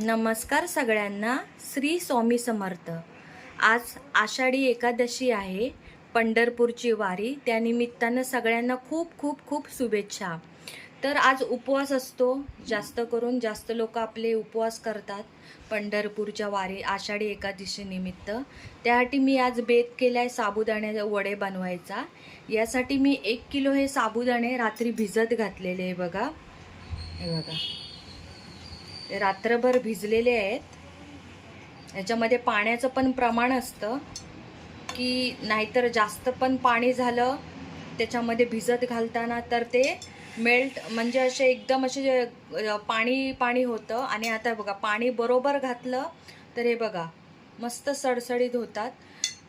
नमस्कार सगळ्यांना. श्री स्वामी समर्थ. आज आषाढी एकादशी आहे. पंढरपूरची वारी. त्यानिमित्तानं सगळ्यांना खूप खूप खूप शुभेच्छा. तर आज उपवास असतो. जास्त करून जास्त लोक आपले उपवास करतात पंढरपूरच्या वारी आषाढी एकादशीनिमित्त त्यासाठी मी आज बेत केला आहे साबुदाण्याचा वडे बनवायचा. यासाठी मी एक किलो हे साबुदाणे रात्री भिजत घातलेले आहे बघा. हे बघा. रात्रभर भिजलेले आहेत. याच्यामध्ये पाण्याचं पण प्रमाण असतं की नाहीतर जास्त पण पाणी झालं त्याच्यामध्ये भिजत घालताना तर ते मेल्ट म्हणजे असे एकदम असे पाणी पाणी होतं. आणि आता बघा पाणी बरोबर घातलं तर हे बघा मस्त सडसडीत होतात.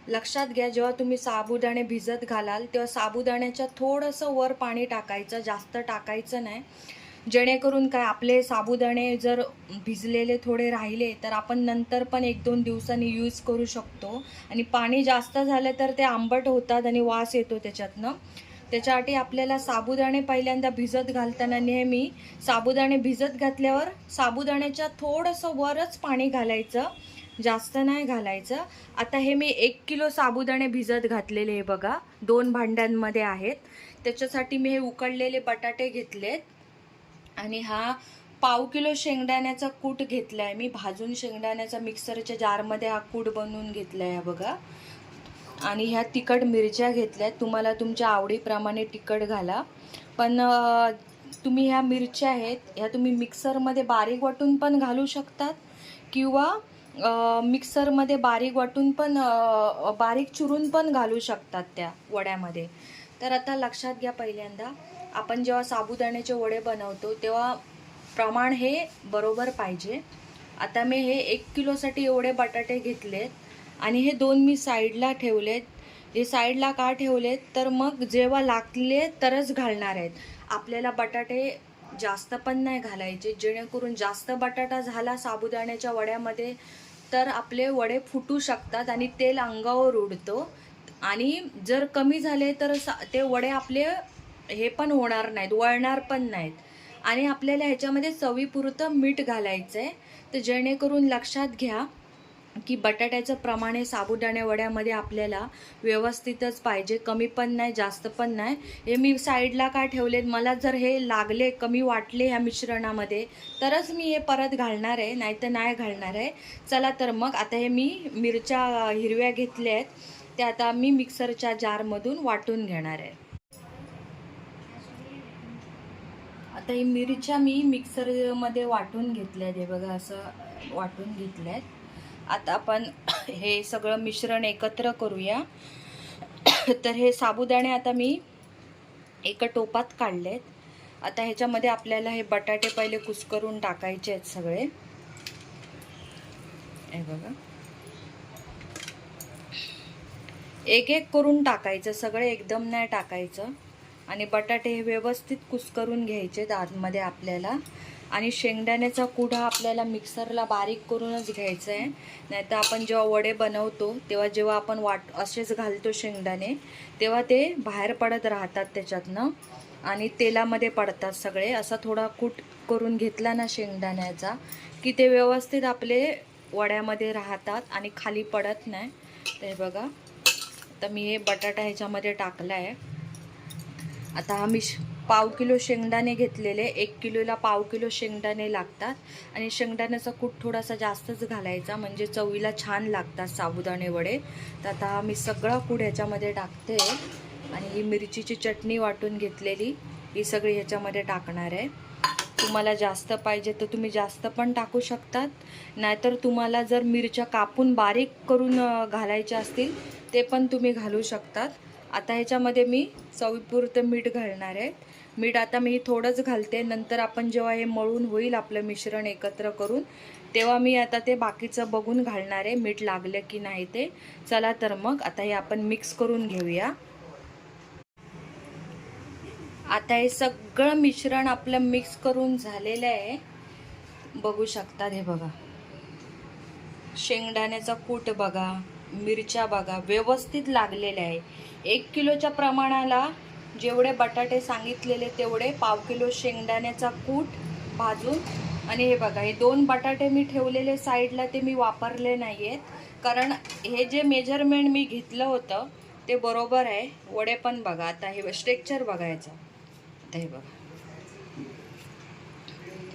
लक्षात घ्या जेव्हा तुम्ही साबुदाणे भिजत घालाल तेव्हा साबुदाण्याच्या थोडंसं वर पाणी टाकायचं जास्त टाकायचं नाही. जेणेकरून काय आपले साबुदाणे जर भिजलेले थोडे राहिले तर आपण नंतर पण एक दोन दिवसांनी यूज करू शकतो. आणि पाणी जास्त झालं तर ते आंबट होतात आणि वास येतो त्याच्यातनं. त्याच्यासाठी आपल्याला साबुदाणे पहिल्यांदा भिजत घालताना नेहमी साबुदाणे भिजत घातल्यावर साबुदाण्याच्या थोडंसं वरच पाणी घालायचं. जास्त नाही घालायचं. आता हे मी एक किलो साबुदाणे भिजत घातलेले हे बघा. दोन भांड्यांमध्ये आहेत. त्याच्यासाठी मी हे उकडलेले बटाटे घेतलेत. आणि हा पाव किलो शेंगदाण्याचा कूट घेतला आहे मी भाजून शेंगदाण्याचा मिक्सरच्या जारमध्ये हा कूट बनवून घेतला आहे बघा. आणि ह्या तिखट मिरच्या घेतल्या तुम्हाला तुमच्या आवडीप्रमाणे तिखट घाला. पण तुम्ही ह्या मिरच्या आहेत ह्या तुम्ही मिक्सरमध्ये बारीक वाटून पण घालू शकतात किंवा मिक्सरमध्ये बारीक वाटून पण बारीक चुरून पण घालू शकतात त्या वड्यामध्ये. तर आता लक्षात घ्या पहिल्यांदा. आपण जेव्हा साबुदाण्याचे वडे बनवतो तेव्हा प्रमाण हे बरोबर पाहिजे. आता मी हे एक किलोसाठी एवढे बटाटे घेतलेत आणि हे दोन मी साईडला ठेवलेत. हे साईडला का ठेवलेत तर मग जेव्हा लागले तरच घालणार आहेत. आपल्याला बटाटे जास्त पण नाही घालायचे. जेणेकरून जास्त बटाटा झाला साबुदाण्याच्या वड्यामध्ये तर आपले वडे फुटू शकतात आणि तेल अंगावर उडतो. आणि जर कमी झाले तर सा ते वडे आपले हे पण होणार नाहीत वळणार पण नाहीत. आणि आपल्याला ह्याच्यामध्ये चवीपुरतं मीठ घालायचं आहे तर जेणेकरून लक्षात घ्या की बटाट्याचं प्रमाण हे साबुदाणे वड्यामध्ये आपल्याला व्यवस्थितच पाहिजे. कमी पण नाही जास्त पण नाही. हे मी साईडला का ठेवलेत? मला जर हे लागले कमी वाटले ह्या मिश्रणामध्ये तरच मी हे परत घालणार आहे नाही तर नाही घालणार आहे. चला तर मग आता हे मी मिरच्या हिरव्या घेतल्या आहेत. त्या आता मी मिक्सरच्या जारमधून वाटून घेणार आहे. आता ही मिरच्या मी मिक्सरमध्ये वाटून घेतल्या आहे बघा असं वाटून घेतल्या आहेत आता आपण हे सगळं मिश्रण एकत्र करूया. तर हे साबुदाणे आता मी एका टोपात काढलेत. आता ह्याच्यामध्ये आपल्याला हे बटाटे पहिले कुस्करून टाकायचे आहेत सगळे. हे बघा. एक एक करून टाकायचं सगळं एकदम नाही टाकायचं. आणि बटाटे हे व्यवस्थित कुस्करून घ्यायचे आतमध्ये आपल्याला. आणि शेंगदाण्याचा कुढा आपल्याला मिक्सरला बारीक करूनच घ्यायचा आहे. नाहीतर आपण जेव्हा वडे बनवतो तेव्हा जेव्हा आपण वाट असेच घालतो शेंगदाणे तेव्हा ते बाहेर पडत राहतात त्याच्यातनं. आणि तेलामध्ये पडतात सगळे. असा थोडा कूट करून घेतला ना शेंगदाण्याचा की ते व्यवस्थित आपले वड्यामध्ये राहतात आणि खाली पडत नाही. ते बघा. तर मी हे बटाटा ह्याच्यामध्ये टाकला आहे आता हा श- पाव किलो शेंगदाणे घेतलेले. एक किलोला पाव किलो शेंगदाणे लागतात. आणि शेंगदाण्याचा कूट थोडासा जास्तच घालायचा. म्हणजे चवीला छान लागतात साबुदाणे वडे. तर आता मी सगळा कूट ह्याच्यामध्ये टाकते. आणि ही मिरचीची चटणी वाटून घेतलेली. ही सगळी ह्याच्यामध्ये टाकणार आहे. तुम्हाला जास्त पाहिजे तर तुम्ही जास्त पण टाकू शकतात. नाहीतर तुम्हाला जर मिरच्या कापून बारीक करून घालायच्या असतील ते पण तुम्ही घालू शकतात. आता ह्याच्यामध्ये मी चवीपुरतं मीठ घालणार आहे. मीठ आता मी थोडंच घालते. नंतर आपण जेव्हा हे मळून होईल आपलं मिश्रण एकत्र करून तेव्हा मी आता ते बाकीचं बघून घालणार आहे मीठ लागलं की नाही ते. चला तर मग आता हे आपण मिक्स करून घेऊया. आता हे सगळं मिश्रण आपलं मिक्स करून झालेलं आहे. बघू शकतात हे बघा. शेंगदाण्याचा कूट बघा. मिरच्या बघा व्यवस्थित लागलेल्या आहे. एक किलोच्या प्रमाणाला जेवढे बटाटे सांगितलेले तेवढे पाव किलो शेंगदाण्याचा कूट भाजून आणि हे बघा हे दोन बटाटे मी ठेवलेले साईडला ते मी वापरले नाही आहेत कारण हे जे मेजरमेंट मी घेतलं होतं ते बरोबर आहे. वडे पण बघा आता हे स्ट्रेक्चर बघायचं आता हे बघा.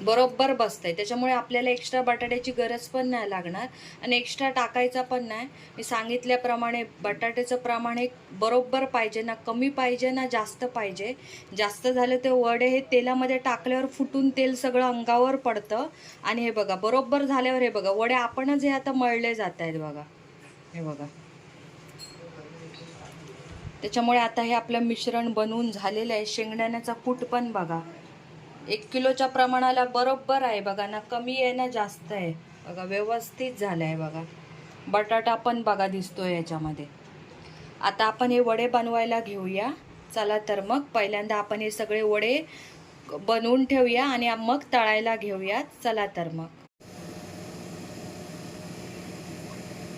बरोबर बसतंय. त्याच्यामुळे आपल्याला एक्स्ट्रा बटाट्याची गरज पण नाही लागणार आणि एक्स्ट्रा टाकायचा पण नाही. मी सांगितल्याप्रमाणे बटाट्याचं प्रमाण एक बरोबर पाहिजे ना कमी पाहिजे ना जास्त पाहिजे. जास्त झालं ते वडे हे तेलामध्ये टाकल्यावर फुटून तेल सगळं अंगावर पडतं. आणि हे बघा बरोबर झाल्यावर हे बघा वडे आपणच हे आता मळले जात आहेत बघा. हे बघा. त्याच्यामुळे आता हे आपलं मिश्रण बनवून झालेलं आहे. शेंगदाण्याचा कूट पण बघा. एक किलोच्या प्रमाणाला बरोबर आहे बघा ना कमी आहे ना जास्त आहे. बघा व्यवस्थित झालं आहे बघा. बटाटा पण बघा दिसतोय याच्यामध्ये. आता आपण हे वडे बनवायला घेऊया. चला तर मग पहिल्यांदा आपण हे सगळे वडे बनवून ठेवूया आणि मग तळायला घेऊया. चला तर मग.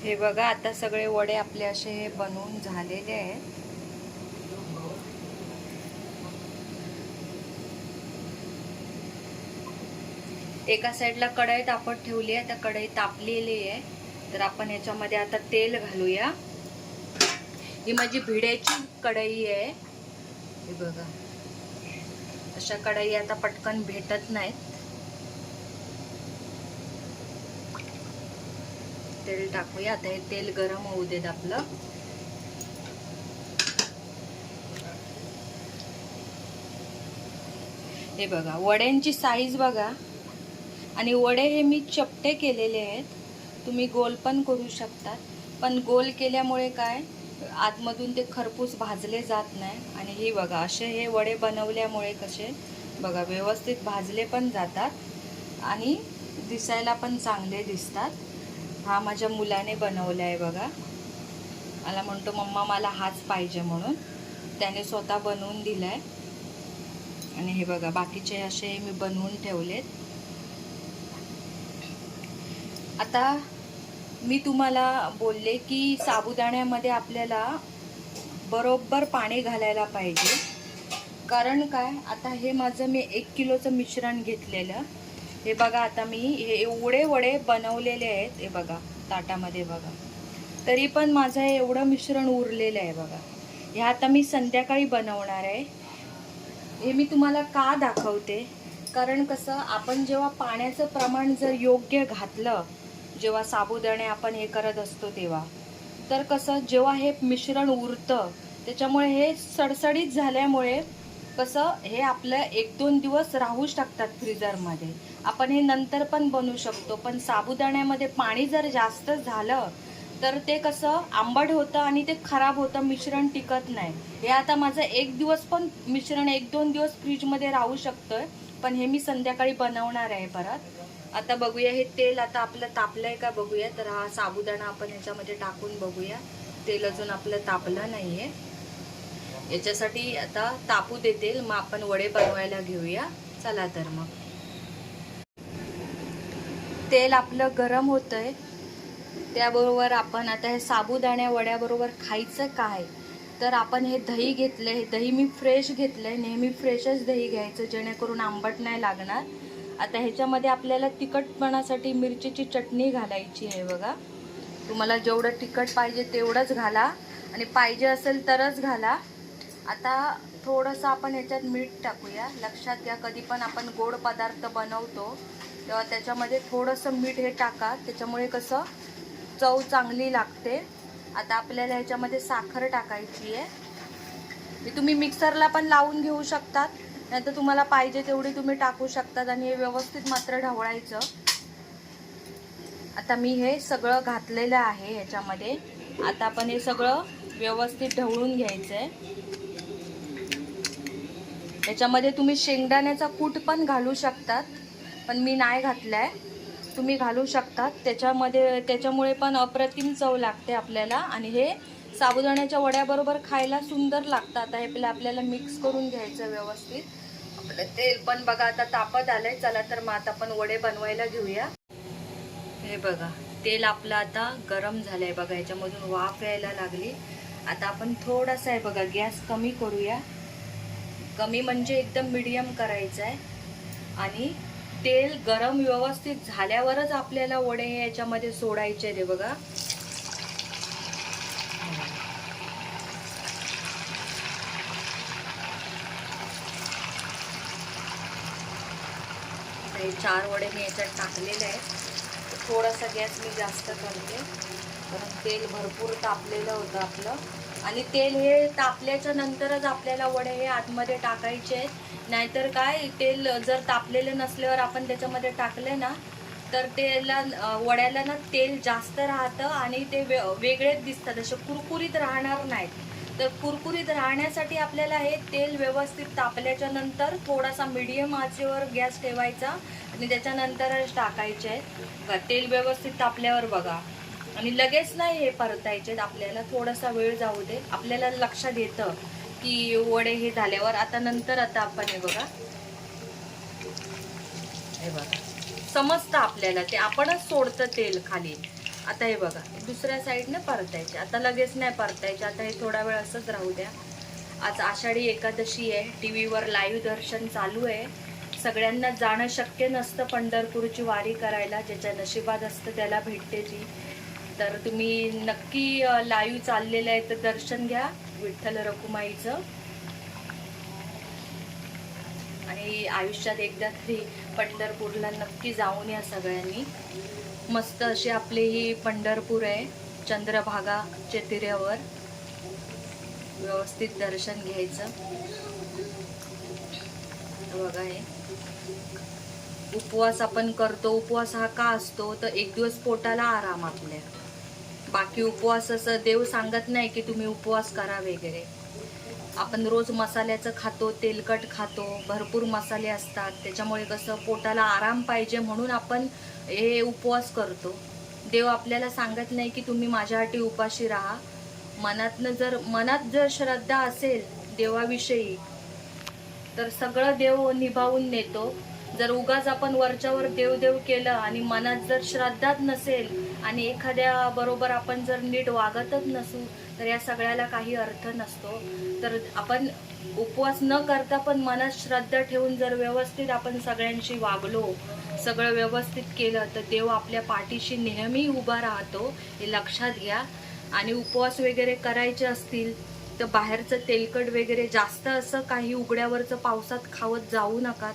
हे बघा आता सगळे वडे आपले असे हे बनवून झालेले आहेत. एका साईडला कढई तापत ठेवली आहे त्या कढई तापलेली आहे. तर आपण याच्यामध्ये आता तेल घालूया. ही माझी भिड्याची कढई आहे. हे बघा. अशा कढई आता पटकन भेटत नाहीत. तेल टाकूया. आता हे तेल गरम होऊ देत आपलं. हे बघा वड्यांची साईज बघा. आणि वडे हे मी चपटे केलेले आहेत. तुम्ही गोल पण करू शकतात. पण गोल केल्यामुळे काय? आतमधून ते खरपूस भाजले जात नाही. आणि हे बघा असे हे वडे बनवल्यामुळे कसे? बघा व्यवस्थित भाजले पण जातात आणि दिसायला पण चांगले दिसतात. हा माझ्या मुलाने बनवला आहे बघा. मला म्हणतो मम्मा मला हाच पाहिजे म्हणून. त्याने स्वतः बनवून दिला आहे आणि हे बघा बाकीचे असे मी बनवून ठेवलेत. आता मी तुम्हाला बोलले की साबुदाण्यामध्ये आपल्याला बरोबर पाणी घालायला पाहिजे. कारण काय? आता हे माझं मी एक किलोचं मिश्रण घेतलेलं. हे बघा आता मी हे एवढे वडे बनवलेले आहेत. हे बघा ताटामध्ये बघा. तरी पण माझं एवढं मिश्रण उरलेलं आहे बघा. हे आता मी संध्याकाळी बनवणार आहे. हे मी तुम्हाला का दाखवते? कारण कसं आपण जेव्हा पाण्याचं प्रमाण जर योग्य घातलं जेव्हा साबुदाणे आपण हे करत असतो तेव्हा. तर कसं जेव्हा हे मिश्रण उरतं त्याच्यामुळे हे सडसडीत झाल्यामुळे कसं हे आपलं एक दोन दिवस राहूच टाकतात फ्रीजरमध्ये आपण हे नंतर पण बनवू शकतो पण साबुदाण्यामध्ये पाणी जर जास्त झालं तर ते कसं आंबट होतं आणि ते खराब होतं मिश्रण टिकत नाही. हे आता माझं एक दिवस पण मिश्रण एक दोन दिवस फ्रीजमध्ये राहू शकतं पण हे मी संध्याकाळी बनवणार आहे परत. आता बघूया हे तेल आता आपलं तापलंय का बघूया. तर हा साबुदाणा आपण ह्याच्यामध्ये टाकून बघूया. तेल अजून आपलं तापलं नाहीये. याच्यासाठी आता तापू दे तेल. मग आपण वडे बनवायला घेऊया. चला तर मग. तेल आपलं गरम होतंय. त्याबरोबर आपण आता हे साबुदाण्या वड्याबरोबर खायचं काय? तर आपण हे दही घेतलं हे दही मी फ्रेश घेतलं आहे नेहमी फ्रेशच दही घ्यायचं जेणेकरून आंबट नाही लागणार. आता ह्याच्यामध्ये आपल्याला तिखटपणासाठी मिरचीची चटणी घालायची आहे बघा. तुम्हाला जेवढं तिखट पाहिजे तेवढंच घाला. आणि पाहिजे असेल तरच घाला. आता थोडंसं आपण ह्याच्यात मीठ टाकूया. लक्षात घ्या कधी पण आपण गोड पदार्थ बनवतो तेव्हा त्याच्यामध्ये थोडंसं मीठ हे टाका. त्याच्यामुळे कसं चव चांगली लागते. आता आपल्याला ह्याच्यामध्ये साखर टाकायची आहे. मी तुम्ही मिक्सरला पण लावून घेऊ शकतात. नाहीतर तुम्हाला पाहिजे तेवढी तुम्ही टाकू शकतात आणि हे व्यवस्थित मात्र ढवळायचं. आता मी हे सगळं घातलेलं आहे ह्याच्यामध्ये. आता आपण हे सगळं व्यवस्थित ढवळून घ्यायचं आहे याच्यामध्ये तुम्ही शेंगदाण्याचा कूट पण घालू शकतात पण मी नाही घातलाय. तुम्ही घालू शकतात. त्याच्यामध्ये त्याच्यामुळे पण अप्रतिम चव लागते आपल्याला आणि हे साबुदाण्याच्या वड्याबरोबर खायला सुंदर लागतं आता हे पहिलं आपल्याला मिक्स करून घ्यायचं व्यवस्थित. आपलं तेल पण बघा आता तापत आलंय. चला तर मग आता आपण वडे बनवायला घेऊया. हे बघा तेल आपलं आता गरम झालंय बघा याच्यामधून वाफ यायला लागली. आता आपण थोडासा आहे बघा गॅस कमी करूया. कमी म्हणजे एकदम मिडियम करायचं आहे आणि तेल गरम व्यवस्थित झाल्यावरच आपल्याला वडे याच्यामध्ये सोडायचे ते बघा. हे चार वडे मी याच्यात टाकलेले आहेत. थोडासा गॅस मी जास्त करते. कारण तेल भरपूर तापलेलं होतं आपलं. आणि तेल हे तापल्याच्या नंतरच आपल्याला वडे हे आतमध्ये टाकायचे आहेत. नाहीतर काय तेल जर तापलेलं नसल्यावर आपण त्याच्यामध्ये टाकले ना तर तेला वड्याला ना तेल जास्त राहतं आणि ते वे वेगळेच दिसतात. असे कुरकुरीत राहणार नाहीत. तर कुरकुरीत राहण्यासाठी आपल्याला हे तेल व्यवस्थित तापल्याच्या नंतर थोडासा मिडियम आचेवर गॅस ठेवायचा आणि त्याच्यानंतरच टाकायचे आहेत. बघा, तेल व्यवस्थित तापल्यावर बघा. आणि लगेच नाही हे परतायचे आपल्याला थोडासा वेळ जाऊ दे. आपल्याला लक्षात येतं की वडे हे झाल्यावर. आता नंतर आता आपण हे बघा. हे बघा. समजतं आपल्याला ते आपणच सोडतं तेल खाली. आता हे बघा दुसऱ्या साईडनं परतायचे. आता लगेच नाही परतायचे. आता हे थोडा वेळ असंच राहू द्या. आज आषाढी एकादशी आहे. टी व्हीवर लाईव्ह दर्शन चालू आहे. सगळ्यांना जाणं शक्य नसतं पंढरपूरची वारी करायला ज्याच्या नशिबात असतं त्याला भेटते ती तर तुम्ही नक्की लाईव्ह चाललेलं आहे तर दर्शन घ्या. विठ्ठल रखुमाईचं. आणि आयुष्यात एकदा तरी पंढरपूरला नक्की जाऊन या सगळ्यांनी. मस्त अशी आपली ही पंढरपूर आहे चंद्रभागा तिऱ्यावर व्यवस्थित दर्शन घ्यायचं. बघा हे. उपवास आपण करतो. उपवास हा का असतो? तर एक दिवस पोटाला आराम आपल्या. बाकी उपवास असं देव सांगत नाही की तुम्ही उपवास करा वगैरे. आपण रोज मसाल्याचं खातो तेलकट खातो भरपूर मसाले असतात. त्याच्यामुळे कसं पोटाला आराम पाहिजे म्हणून आपण हे उपवास करतो. देव आपल्याला सांगत नाही की तुम्ही माझ्यासाठी उपाशी राहा. मनातनं जर मनात जर श्रद्धा असेल देवाविषयी तर सगळं देव निभावून नेतो. जर उगाच आपण वरच्यावर देवदेव केलं आणि मनात जर श्रद्धाच नसेल आणि एखाद्या बरोबर आपण जर नीट वागतच नसू तर या सगळ्याला काही अर्थ नसतो. तर आपण उपवास न करता पण मनात श्रद्धा ठेवून जर व्यवस्थित आपण सगळ्यांशी वागलो सगळं व्यवस्थित केलं तर देव आपल्या पाठीशी नेहमी उभा राहतो हे लक्षात घ्या. आणि उपवास वगैरे करायचे असतील तर बाहेरचं तेलकट वगैरे जास्त असं काही उघड्यावरचं पावसात खावत जाऊ नका.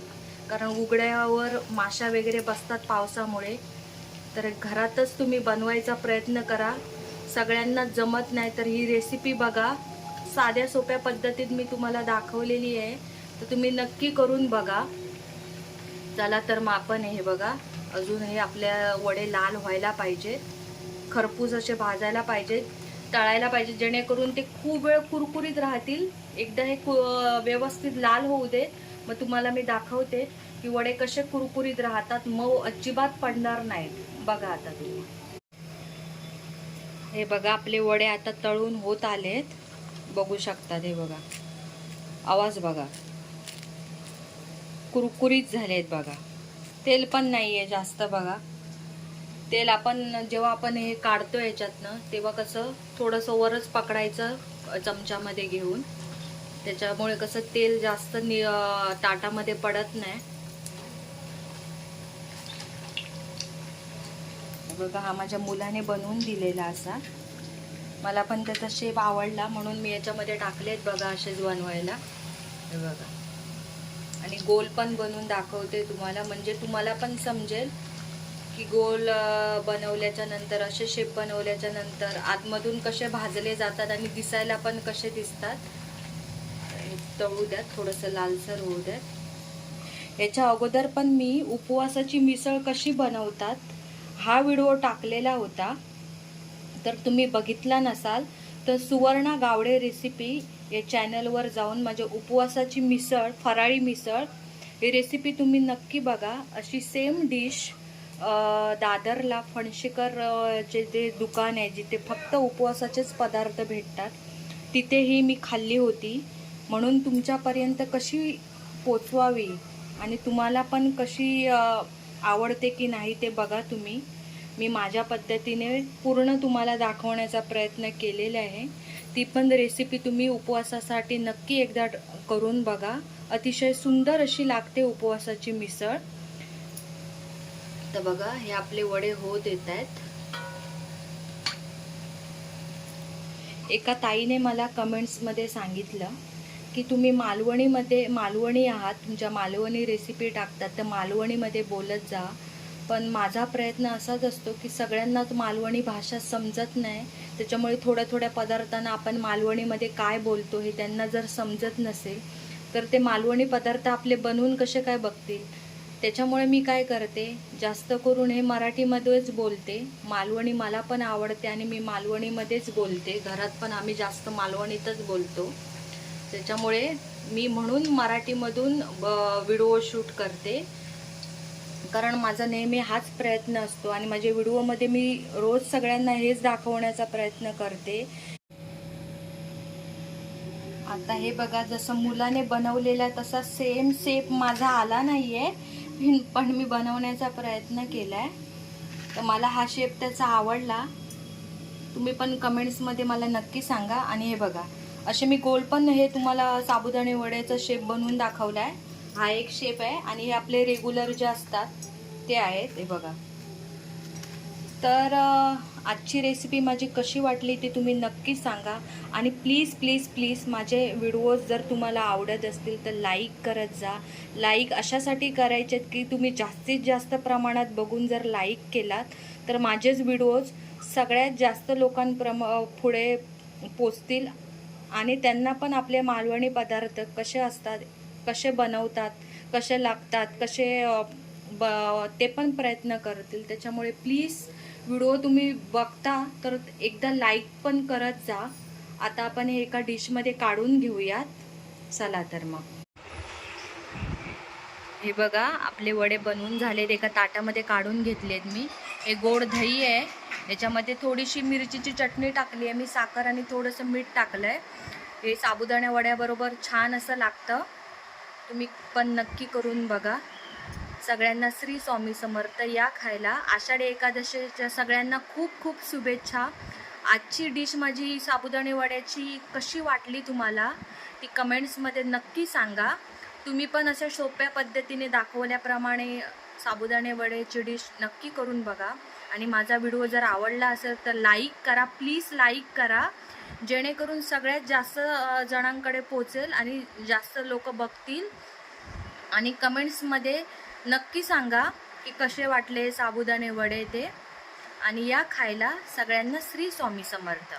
कारण उघड्यावर माशा वगैरे बसतात पावसामुळे. तर घरातच तुम्ही बनवायचा प्रयत्न करा. सगळ्यांना जमत नाही तर ही रेसिपी बघा. साध्या सोप्या पद्धतीत मी तुम्हाला दाखवलेली आहे. तर तुम्ही नक्की करून बघा. चला तर मग आपण हे बघा. अजून हे आपल्या वडे लाल व्हायला पाहिजे खरपूस असे भाजायला पाहिजेत. तळायला पाहिजे जेणेकरून ते खूप वेळ कुरकुरीत राहतील. एकदा हे कु व्यवस्थित लाल होऊ दे मग तुम्हाला मी दाखवते की वडे कसे कुरकुरीत राहतात. मऊ अजिबात पडणार नाहीत बघा आता तुम्ही. हे बघा आपले वडे आता तळून होत आलेत. बघू शकतात हे बघा. आवाज बघा. कुरकुरीत झालेत बघा. तेल पण नाही आहे जास्त बघा. तेल आपण जेव्हा आपण हे काढतो याच्यातनं तेव्हा कसं थोडंसं वरच पकडायचं चमच्यामध्ये घेऊन. त्याच्यामुळे कसं तेल जास्त नि ताटामध्ये पडत नाही. बघा हा माझ्या मुलाने बनवून दिलेला असा. मला पण त्याचा शेप आवडला म्हणून मी याच्यामध्ये टाकलेत बघा असेच बनवायला. हे बघा. आणि गोल पण बनवून दाखवते तुम्हाला. म्हणजे तुम्हाला पण समजेल की गोल बनवल्याच्या नंतर असे शेप बनवल्याच्या नंतर आतमधून कसे भाजले जातात आणि दिसायला पण कसे दिसतात. तळू द्यात थोडंसं लालसर होऊ द्यात. याच्या अगोदर पण मी उपवासाची मिसळ कशी बनवतात हा व्हिडिओ टाकलेला होता. तर तुम्ही बघितला नसाल तर सुवर्णा गावडे रेसिपी या चॅनलवर जाऊन माझ्या उपवासाची मिसळ फराळी मिसळ ही रेसिपी तुम्ही नक्की बघा. अशी सेम डिश दादरला फणशीकर चे जे दुकान आहे जिथे फक्त उपवासाचेच पदार्थ भेटतात तिथेही मी खाल्ली होती. म्हणून तुमच्यापर्यंत कशी पोचवावी आणि तुम्हाला पण कशी आवडते की नाही ते बघा तुम्ही. मी माझ्या पद्धतीने पूर्ण तुम्हाला दाखवण्याचा प्रयत्न केलेला आहे. ती पण रेसिपी तुम्ही उपवासासाठी नक्की एकदा करून बघा. अतिशय सुंदर अशी लागते उपवासाची मिसळ. तर बघा हे आपले वडे होत येत आहेत. एका ताईने मला कमेंट्समध्ये सांगितलं की तुम्ही मालवणीमध्ये मालवणी आहात तुमच्या मालवणी रेसिपी टाकतात तर मालवणीमध्ये बोलत जा. पण माझा प्रयत्न असाच असतो की सगळ्यांनाच मालवणी भाषा समजत नाही. त्याच्यामुळे थोड्या थोड्या पदार्थांना आपण मालवणीमध्ये काय बोलतो हे त्यांना जर समजत नसेल तर ते मालवणी पदार्थ आपले बनवून कसे काय बघतील? त्याच्यामुळे मी काय करते जास्त करून हे मराठीमध्येच बोलते. मालवणी मला पण आवडते आणि मी मालवणीमध्येच बोलते. घरात पण आम्ही जास्त मालवणीतच बोलतो. त्याच्यामुळे मी म्हणून मराठीमधून व्हिडिओ शूट करते. कारण माझा नेहमी हाच प्रयत्न असतो आणि माझ्या व्हिडिओमध्ये मी रोज सगळ्यांना हेच दाखवण्याचा प्रयत्न करते. आता हे बघा जसं मुलाने बनवलेला तसा सेम शेप माझा आला नाही आहे पण मी बनवण्याचा प्रयत्न केलाय. तर मला हा शेप त्याचा आवडला. तुम्ही पण कमेंट्समध्ये मला नक्की सांगा. आणि हे बघा असे मी गोल पण हे तुम्हाला साबुदाणे वड्याचा शेप बनवून दाखवला आहे हा एक शेप आहे आणि हे आपले रेग्युलर जे असतात ते आहेत. हे बघा. तर आजची रेसिपी माझी कशी वाटली ते तुम्ही नक्की सांगा. आणि प्लीज प्लीज प्लीज माझे व्हिडिओज जर तुम्हाला आवडत असतील तर लाईक करत जा. लाईक अशासाठी करायचे की तुम्ही जास्तीत जास्त प्रमाणात बघून जर लाईक केलात तर माझेच व्हिडिओज सगळ्यात जास्त लोकांप्रम पुढे पोचतील. आणि त्यांना पण आपले मालवणी पदार्थ कसे असतात कसे बनवतात कसे लागतात कसे ब ते पण प्रयत्न करतील. त्याच्यामुळे प्लीज व्हिडिओ तुम्ही बघता तर एकदा लाईक पण करत जा. आता आपण हे एका डिशमध्ये काढून घेऊयात. चला तर मग. हे बघा आपले वडे बनवून झालेत. एका ताटामध्ये काढून घेतलेत मी. हे गोड दही आहे. याच्यामध्ये थोडीशी मिरचीची चटणी टाकली आहे. मी साखर आणि थोडंसं मीठ टाकलं आहे हे साबुदाण्या वड्याबरोबर छान असं लागतं. तुम्ही पण नक्की करून बघा. सगळ्यांना श्री स्वामी समर्थ या खायला. आषाढी एकादशीच्या सगळ्यांना खूप खूप शुभेच्छा. आजची डिश माझी साबुदाणे वड्याची कशी वाटली तुम्हाला ती कमेंट्समध्ये नक्की सांगा. तुम्ही पण अशा सोप्या पद्धतीने दाखवल्याप्रमाणे साबुदाणे वड्याची डिश नक्की करून बघा. आणि माझा व्हिडिओ जर आवडला असेल तर लाईक करा प्लीज लाईक करा. जेणेकरून सगळ्यात जास्त जणांकडे पोचेल आणि जास्त लोक बघतील. आणि कमेंट्समध्ये नक्की सांगा की कसे वाटले साबुदाणे वडे ते. आणि या खायला सगळ्यांना श्री स्वामी समर्थ.